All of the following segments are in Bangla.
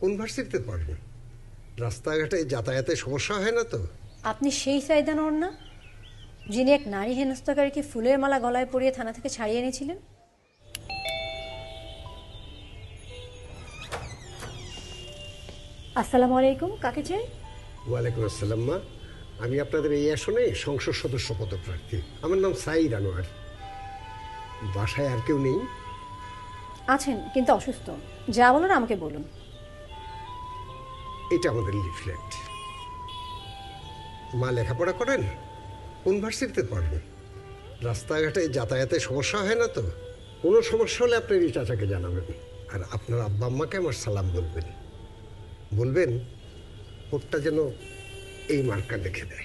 কোন ভার্সিটিতে পড়েন রাস্তাঘাটে যাতায়াতে সমস্যা হয় না তো। আপনি সেই সাইদা নন না? যিনি এক নারী হেনস্থাকারীকে ফুলের মালা গলায় পরিয়ে থানা থেকে ছাড়িয়ে এনেছিলেন? আসসালামু আলাইকুম কাকে চাই? ওয়ালাইকুম আসসালাম মা। আমি আপনাদের এই আসনে সংসদ সদস্য পদপ্রার্থী। আমার নাম সাইদ আনোয়ার। বাসায় আর কেউ নেই? আছেন কিন্তু অসুস্থ। যা বলেন আমাকে বলুন। এটা আমাদের লিফলেট। মা লেখাপড়া করেন? কোন ভার্সিটিতে পড়েন? রাস্তাঘাটে যাতায়াতে সমস্যা হয় না তো? কোনো সমস্যা হলে আপনি এই চাচাকে জানাবেন। আর আপনার আব্বা আম্মাকে আমার সালাম বলবেন। বলবেন ভোটটা যেন এই মার্কা দেখে দেয়।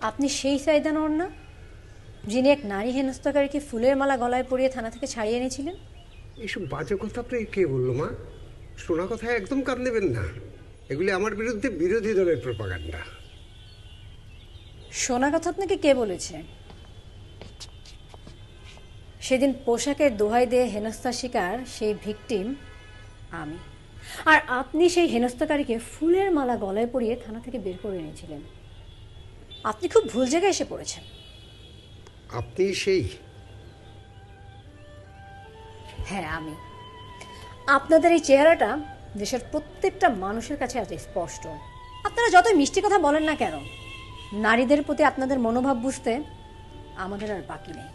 আপনি সেই সাইদা নন না? যিনি এক নারী হেনস্থাকারীকে ফুলের মালা গলায় পরিয়ে থানা থেকে ছাড়িয়ে এনেছিলেন? এইসব বাজে কথা আপনি কে বলল মা? শোনা কথা একদম কান নেবেন না। এগুলি আমার বিরুদ্ধে বিরোধী দলের প্রপাগান্ডা। শোনা কথা আপনাকে কে বলেছে? সেদিন পোশাকের দোহাই দিয়ে হেনস্থা শিকার সেই ভিকটিম আমি। আর আপনি সেই হেনস্থাকারীকে ফুলের মালা গলায় পরিয়ে থানা থেকে বের করে এনেছিলেন। আপনি খুব ভুল জায়গায় এসে পড়েছেন। আপনি সেই হ্যাঁ আমি। আপনাদের এই চেহারাটা দেশের প্রত্যেকটা মানুষের কাছে আজ স্পষ্ট। আপনারা যত মিষ্টি কথা বলেন না কেন, নারীদের প্রতি আপনাদের মনোভাব বুঝতে আমাদের আর বাকি নেই।